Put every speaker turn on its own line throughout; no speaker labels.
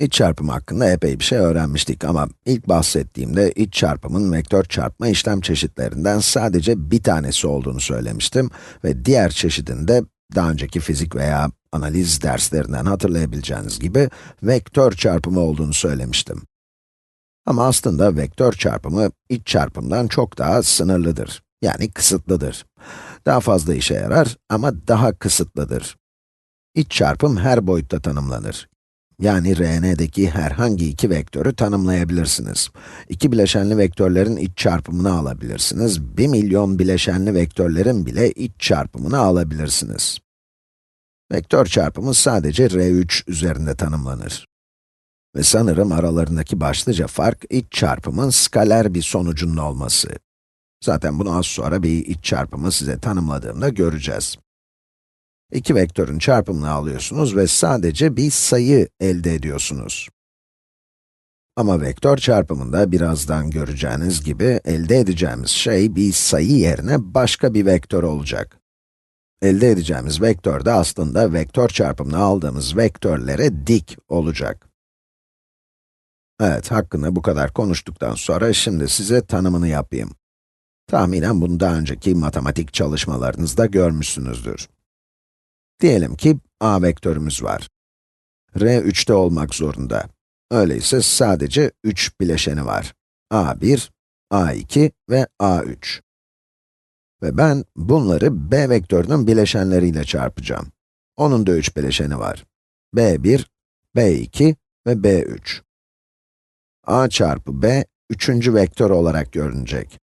İç çarpım hakkında epey bir şey öğrenmiştik ama ilk bahsettiğimde iç çarpımın vektör çarpma işlem çeşitlerinden sadece bir tanesi olduğunu söylemiştim ve diğer çeşidinde daha önceki fizik veya analiz derslerinden hatırlayabileceğiniz gibi vektör çarpımı olduğunu söylemiştim. Ama aslında vektör çarpımı iç çarpımdan çok daha sınırlıdır. Yani kısıtlıdır. Daha fazla işe yarar ama daha kısıtlıdır. İç çarpım her boyutta tanımlanır. Yani Rn'deki herhangi iki vektörü tanımlayabilirsiniz. İki bileşenli vektörlerin iç çarpımını alabilirsiniz. 1 milyon bileşenli vektörlerin bile iç çarpımını alabilirsiniz. Vektör çarpımı sadece R3 üzerinde tanımlanır. Ve sanırım aralarındaki başlıca fark, iç çarpımın skaler bir sonucunun olması. Zaten bunu az sonra bir iç çarpımı size tanımladığımda göreceğiz. İki vektörün çarpımını alıyorsunuz ve sadece bir sayı elde ediyorsunuz. Ama vektör çarpımında birazdan göreceğiniz gibi elde edeceğimiz şey bir sayı yerine başka bir vektör olacak. Elde edeceğimiz vektör de aslında vektör çarpımını aldığımız vektörlere dik olacak. Evet, hakkında bu kadar konuştuktan sonra şimdi size tanımını yapayım. Tahminen bunu daha önceki matematik çalışmalarınızda görmüşsünüzdür. Diyelim ki a vektörümüz var. r 3'te olmak zorunda. Öyleyse sadece 3 bileşeni var. a1, a2 ve a3. Ve ben bunları b vektörünün bileşenleriyle çarpacağım. Onun da 3 bileşeni var. b1, b2 ve b3. a çarpı b, üçüncü vektör olarak görünecek.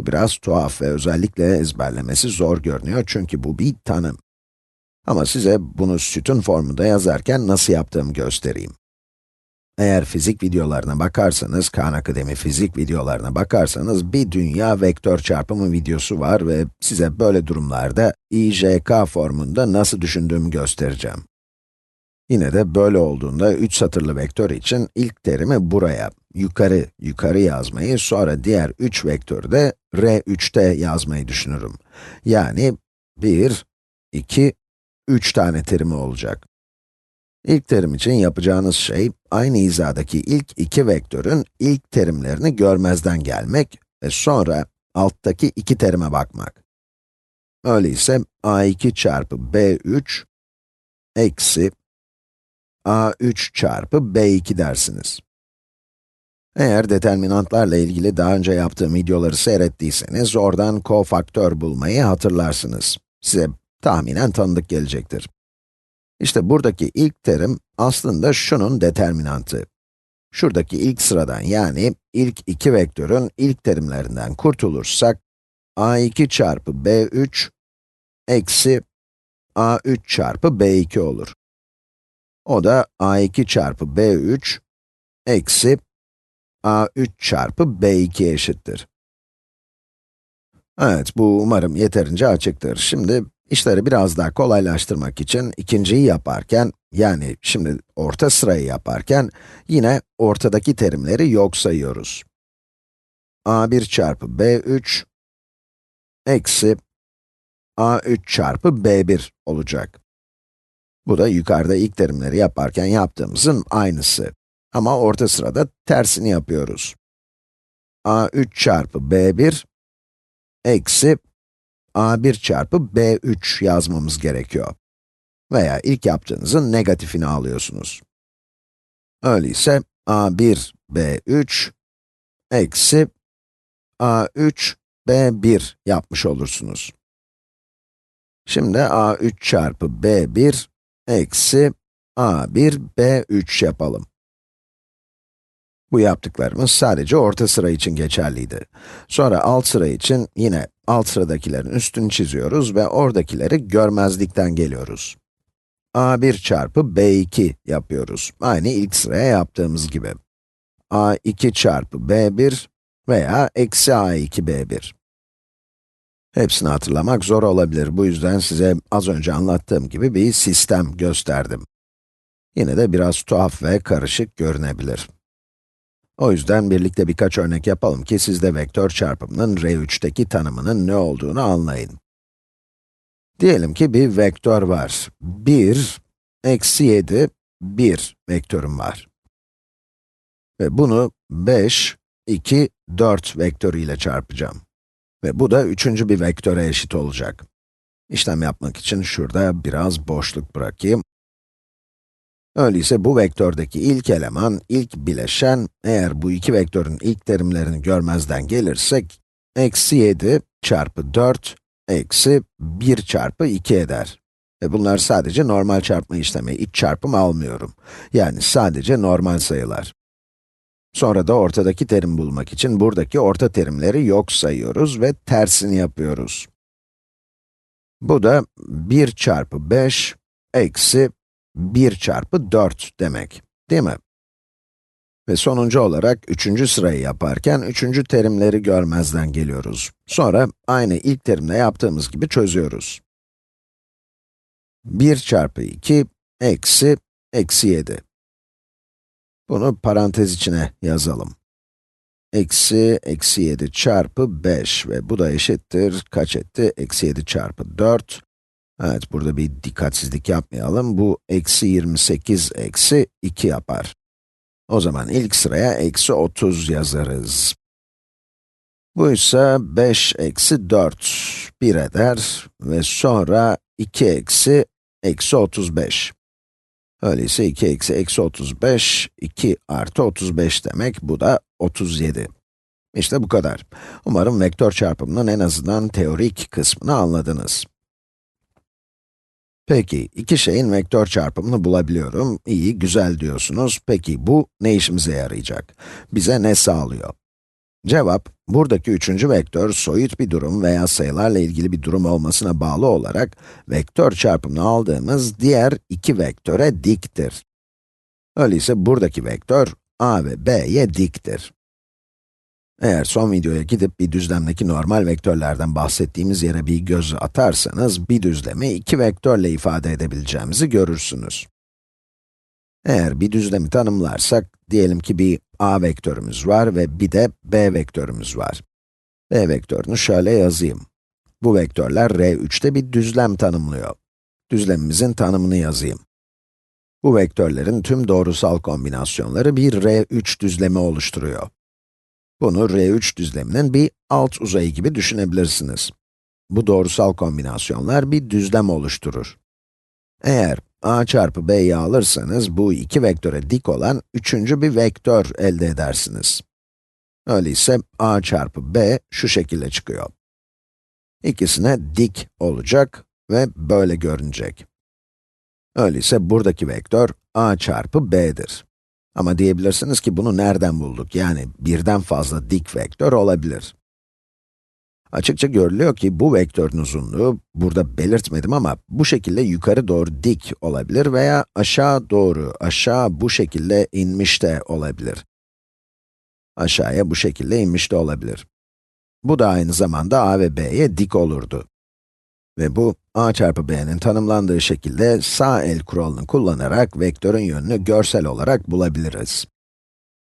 Biraz tuhaf ve özellikle ezberlemesi zor görünüyor çünkü bu bir tanım. Ama size bunu sütun formunda yazarken nasıl yaptığımı göstereyim. Eğer fizik videolarına bakarsanız, Khan Akademi fizik videolarına bakarsanız bir dünya vektör çarpımı videosu var ve size böyle durumlarda IJK formunda nasıl düşündüğümü göstereceğim. Yine de böyle olduğunda 3 satırlı vektör için ilk terimi buraya, yukarı, yukarı yazmayı, sonra diğer 3 vektörü de R3'te yazmayı düşünürüm. Yani 1, 2, 3 tane terimi olacak. İlk terim için yapacağınız şey, aynı hizadaki ilk iki vektörün ilk terimlerini görmezden gelmek ve sonra alttaki iki terime bakmak. Öyleyse a2 çarpı b3 eksi a3 çarpı b2 dersiniz. Eğer determinantlarla ilgili daha önce yaptığım videoları seyrettiyseniz, oradan kofaktör bulmayı hatırlarsınız. Size tahminen tanıdık gelecektir. İşte buradaki ilk terim aslında şunun determinantı. Şuradaki ilk sıradan yani ilk iki vektörün ilk terimlerinden kurtulursak, a2 çarpı b3 eksi a3 çarpı b2 olur. O da a2 çarpı b3 eksi a3 çarpı b2 eşittir. Evet, bu umarım yeterince açıktır. Şimdi işleri biraz daha kolaylaştırmak için ikinciyi yaparken, yani şimdi orta sırayı yaparken, yine ortadaki terimleri yok sayıyoruz. a1 çarpı b3 eksi a3 çarpı b1 olacak. Bu da yukarıda ilk terimleri yaparken yaptığımızın aynısı. Ama orta sırada tersini yapıyoruz. a3 çarpı b1 eksi a1 çarpı b3 yazmamız gerekiyor. Veya ilk yaptığınızın negatifini alıyorsunuz. Öyleyse a1 b3 eksi a3 b1 yapmış olursunuz. Şimdi a3 çarpı b1 eksi a1 b3 yapalım. Bu yaptıklarımız sadece orta sıra için geçerliydi. Sonra alt sıra için yine alt sıradakilerin üstünü çiziyoruz ve oradakileri görmezlikten geliyoruz. a1 çarpı b2 yapıyoruz. Aynı ilk sıraya yaptığımız gibi. a2 çarpı b1 veya eksi a2 b1. Hepsini hatırlamak zor olabilir. Bu yüzden size az önce anlattığım gibi bir sistem gösterdim. Yine de biraz tuhaf ve karışık görünebilir. O yüzden birlikte birkaç örnek yapalım ki siz de vektör çarpımının R3'teki tanımının ne olduğunu anlayın. Diyelim ki bir vektör var. 1, eksi 7, 1 vektörüm var. Ve bunu 5, 2, 4 vektörüyle çarpacağım. Ve bu da üçüncü bir vektöre eşit olacak. İşlem yapmak için şurada biraz boşluk bırakayım. Öyleyse bu vektördeki ilk eleman, ilk bileşen, eğer bu iki vektörün ilk terimlerini görmezden gelirsek, eksi 7 çarpı 4, eksi 1 çarpı 2 eder. Ve bunlar sadece normal çarpma işlemi, iç çarpım almıyorum. Yani sadece normal sayılar. Sonra da ortadaki terim bulmak için buradaki orta terimleri yok sayıyoruz ve tersini yapıyoruz. Bu da 1 çarpı 5 eksi 1 çarpı 4 demek, değil mi? Ve sonuncu olarak üçüncü sırayı yaparken üçüncü terimleri görmezden geliyoruz. Sonra aynı ilk terimle yaptığımız gibi çözüyoruz. 1 çarpı 2 eksi eksi 7. Bunu parantez içine yazalım. Eksi, eksi 7 çarpı 5 ve bu da eşittir, kaç etti? Eksi 7 çarpı 4. Evet, burada bir dikkatsizlik yapmayalım. Bu eksi 28 eksi 2 yapar. O zaman ilk sıraya eksi 30 yazarız. Bu ise 5 eksi 4, 1 eder ve sonra 2 eksi eksi 35. Öyleyse 2 eksi eksi 35, 2 artı 35 demek, bu da 37. İşte bu kadar. Umarım vektör çarpımının en azından teorik kısmını anladınız. Peki, iki şeyin vektör çarpımını bulabiliyorum. İyi, güzel diyorsunuz. Peki, bu ne işimize yarayacak? Bize ne sağlıyor? Cevap, buradaki üçüncü vektör, soyut bir durum veya sayılarla ilgili bir durum olmasına bağlı olarak, vektör çarpımını aldığımız diğer iki vektöre diktir. Öyleyse buradaki vektör, a ve b'ye diktir. Eğer son videoya gidip bir düzlemdeki normal vektörlerden bahsettiğimiz yere bir göz atarsanız, bir düzlemi iki vektörle ifade edebileceğimizi görürsünüz. Eğer bir düzlemi tanımlarsak, diyelim ki bir a vektörümüz var ve bir de b vektörümüz var. b vektörünü şöyle yazayım. Bu vektörler R3'te bir düzlem tanımlıyor. Düzlemimizin tanımını yazayım. Bu vektörlerin tüm doğrusal kombinasyonları bir R3 düzlemi oluşturuyor. Bunu R3 düzleminin bir alt uzayı gibi düşünebilirsiniz. Bu doğrusal kombinasyonlar bir düzlem oluşturur. Eğer a çarpı b'yi alırsanız, bu iki vektöre dik olan üçüncü bir vektör elde edersiniz. Öyleyse a çarpı b şu şekilde çıkıyor. İkisine dik olacak ve böyle görünecek. Öyleyse buradaki vektör a çarpı b'dir. Ama diyebilirsiniz ki bunu nereden bulduk? Yani birden fazla dik vektör olabilir. Açıkça görülüyor ki bu vektörün uzunluğu, burada belirtmedim ama bu şekilde yukarı doğru dik olabilir veya aşağı doğru, aşağı bu şekilde inmiş de olabilir. Aşağıya bu şekilde inmiş de olabilir. Bu da aynı zamanda a ve b'ye dik olurdu. Ve bu, a çarpı b'nin tanımlandığı şekilde sağ el kuralını kullanarak vektörün yönünü görsel olarak bulabiliriz.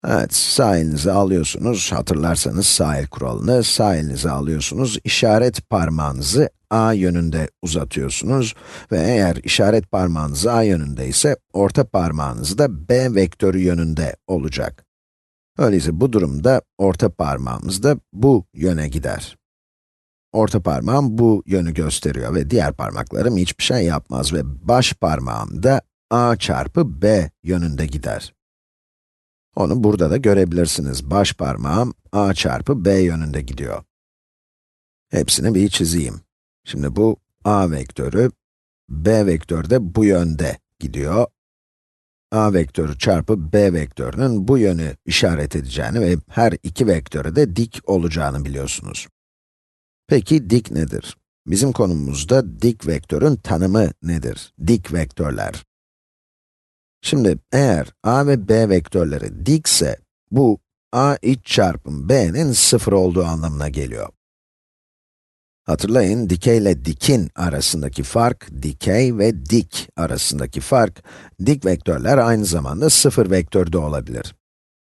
Evet, sağ alıyorsunuz, hatırlarsanız sağ el kuralını, sağ alıyorsunuz, işaret parmağınızı a yönünde uzatıyorsunuz ve eğer işaret parmağınız a yönünde ise, orta parmağınız da b vektörü yönünde olacak. Öyleyse bu durumda orta parmağımız da bu yöne gider. Orta parmağım bu yönü gösteriyor ve diğer parmaklarım hiçbir şey yapmaz ve baş parmağım da a çarpı b yönünde gider. Onu burada da görebilirsiniz. Baş parmağım a çarpı b yönünde gidiyor. Hepsini bir çizeyim. Şimdi bu a vektörü, b vektörü de bu yönde gidiyor. a vektörü çarpı b vektörünün bu yönü işaret edeceğini ve her iki vektöre de dik olacağını biliyorsunuz. Peki dik nedir? Bizim konumuzda dik vektörün tanımı nedir? Dik vektörler. Şimdi eğer a ve b vektörleri dikse, bu a iç çarpım b'nin sıfır olduğu anlamına geliyor. Hatırlayın, dikey ile dikin arasındaki fark, dikey ve dik arasındaki fark, dik vektörler aynı zamanda sıfır vektör de olabilir.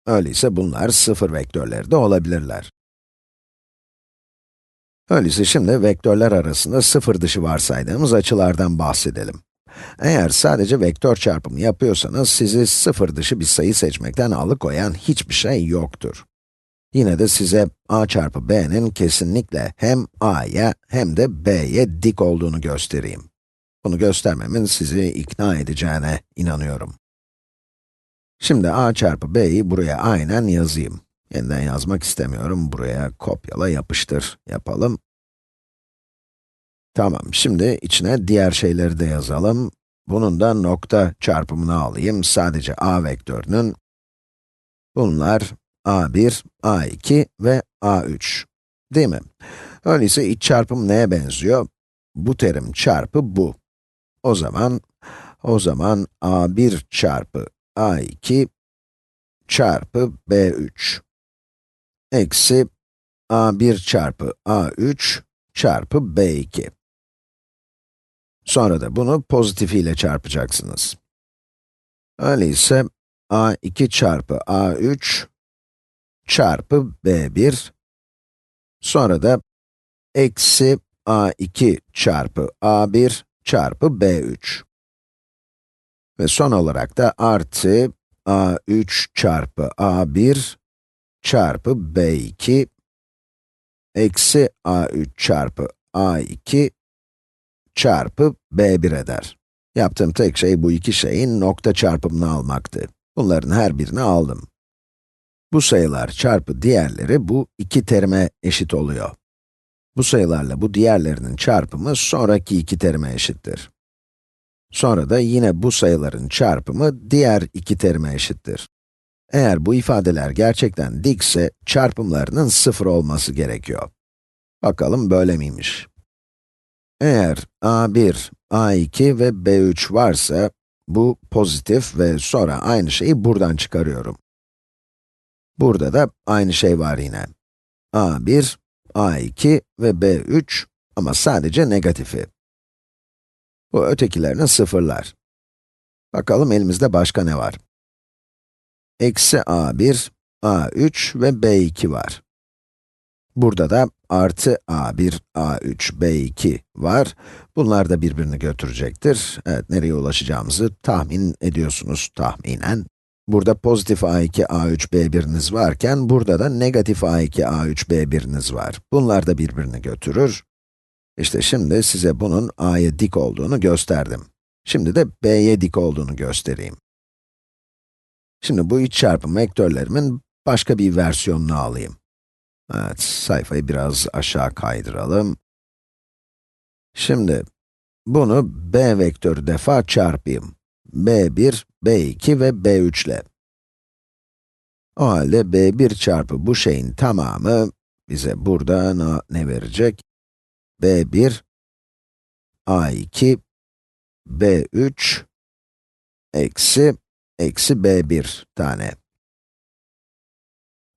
Öyleyse bunlar sıfır vektörleri de olabilirler. Öyleyse şimdi vektörler arasında sıfır dışı varsaydığımız açılardan bahsedelim. Eğer sadece vektör çarpımı yapıyorsanız, sizi sıfır dışı bir sayı seçmekten alıkoyan hiçbir şey yoktur. Yine de size a çarpı b'nin kesinlikle hem a'ya hem de b'ye dik olduğunu göstereyim. Bunu göstermemin sizi ikna edeceğine inanıyorum. Şimdi a çarpı b'yi buraya aynen yazayım. Yeniden yazmak istemiyorum, buraya kopyala yapıştır yapalım. Tamam, şimdi içine diğer şeyleri de yazalım. Bunun da nokta çarpımını alayım, sadece a vektörünün. Bunlar a1, a2 ve a3. Değil mi? Öyleyse iç çarpım neye benziyor? Bu terim çarpı bu. O zaman, o zaman a1 çarpı a2 çarpı b3 eksi a1 çarpı a3 çarpı b2. Sonra da bunu pozitif ile çarpacaksınız. Öyleyse a2 çarpı a3 çarpı b1 sonra da eksi a2 çarpı a1 çarpı b3 ve son olarak da artı a3 çarpı a1 çarpı b2 eksi a3 çarpı a2 çarpı b1 eder. Yaptığım tek şey bu iki şeyin nokta çarpımını almaktı. Bunların her birini aldım. Bu sayılar çarpı diğerleri bu iki terime eşit oluyor. Bu sayılarla bu diğerlerinin çarpımı sonraki iki terime eşittir. Sonra da yine bu sayıların çarpımı diğer iki terime eşittir. Eğer bu ifadeler gerçekten dikse, çarpımlarının sıfır olması gerekiyor. Bakalım böyle miymiş? Eğer a1, a2 ve b3 varsa, bu pozitif ve sonra aynı şeyi buradan çıkarıyorum. Burada da aynı şey var yine. a1, a2 ve b3 ama sadece negatifi. Bu ötekilerini sıfırlar. Bakalım elimizde başka ne var? Eksi a1, a3 ve b2 var. Burada da artı a1, a3, b2 var. Bunlar da birbirini götürecektir. Evet, nereye ulaşacağımızı tahmin ediyorsunuz tahminen. Burada pozitif a2, a3, b1'iniz varken, burada da negatif a2, a3, b1'iniz var. Bunlar da birbirini götürür. İşte şimdi size bunun a'ya dik olduğunu gösterdim. Şimdi de b'ye dik olduğunu göstereyim. Şimdi bu iç çarpım vektörlerimin başka bir versiyonunu alayım. Evet, sayfayı biraz aşağı kaydıralım. Şimdi, bunu b vektörü defa çarpayım. b1, b2 ve b3 ile. O halde b1 çarpı bu şeyin tamamı bize burada ne verecek? b1, a2, b3, eksi, eksi b1 tane.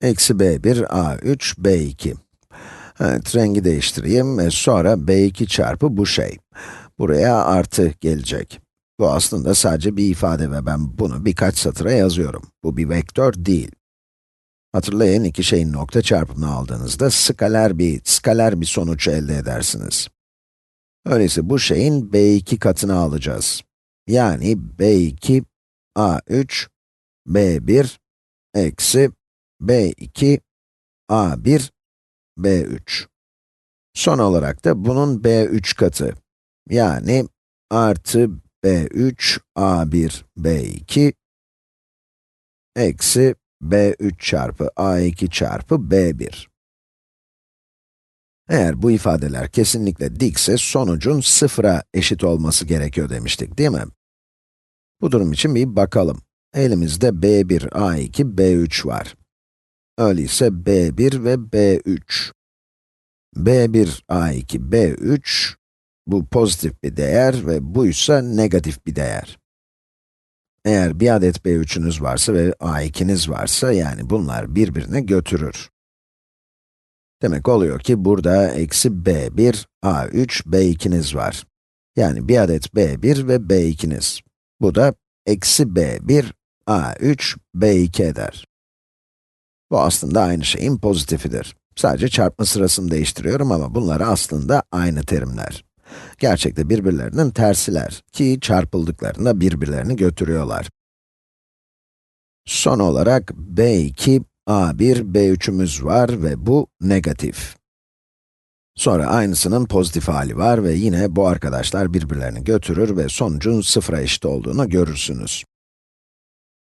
Eksi b1, a3, b2. Evet, rengi değiştireyim ve sonra b2 çarpı bu şey. Buraya artı gelecek. Bu aslında sadece bir ifade ve ben bunu birkaç satıra yazıyorum. Bu bir vektör değil. Hatırlayın, iki şeyin nokta çarpımını aldığınızda skaler bir, skaler bir sonuç elde edersiniz. Öyleyse bu şeyin b2 katını alacağız. Yani b2, a3, b1, eksi b2, a1, b3. Son olarak da bunun b3 katı. Yani artı b3, a1, b2, eksi b3 çarpı a2 çarpı b1. Eğer bu ifadeler kesinlikle dikse, sonucun sıfıra eşit olması gerekiyor demiştik, değil mi? Bu durum için bir bakalım. Elimizde b1, a2, b3 var. Öyleyse b1 ve b3. b1, a2, b3, bu pozitif bir değer ve bu ise negatif bir değer. Eğer bir adet b3'ünüz varsa ve a2'niz varsa, yani bunlar birbirini götürür. Demek oluyor ki burada eksi b1, a3, b2'niz var. Yani bir adet b1 ve b2'niz. Bu da eksi b1, a3, b2 eder. Bu aslında aynı şeyin pozitifidir. Sadece çarpma sırasını değiştiriyorum ama bunlar aslında aynı terimler. Gerçekte birbirlerinin tersiler ki çarpıldıklarında birbirlerini götürüyorlar. Son olarak b2, a1, b3'ümüz var ve bu negatif. Sonra aynısının pozitif hali var ve yine bu arkadaşlar birbirlerini götürür ve sonucun sıfıra eşit olduğunu görürsünüz.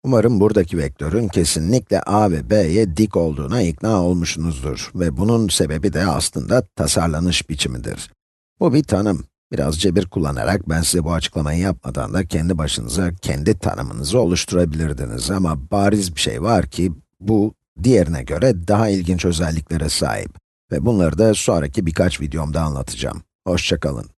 Umarım buradaki vektörün kesinlikle a ve b'ye dik olduğuna ikna olmuşsunuzdur ve bunun sebebi de aslında tasarlanış biçimidir. Bu bir tanım. Biraz cebir kullanarak ben size bu açıklamayı yapmadan da kendi başınıza kendi tanımınızı oluşturabilirdiniz ama bariz bir şey var ki bu diğerine göre daha ilginç özelliklere sahip ve bunları da sonraki birkaç videomda anlatacağım. Hoşçakalın.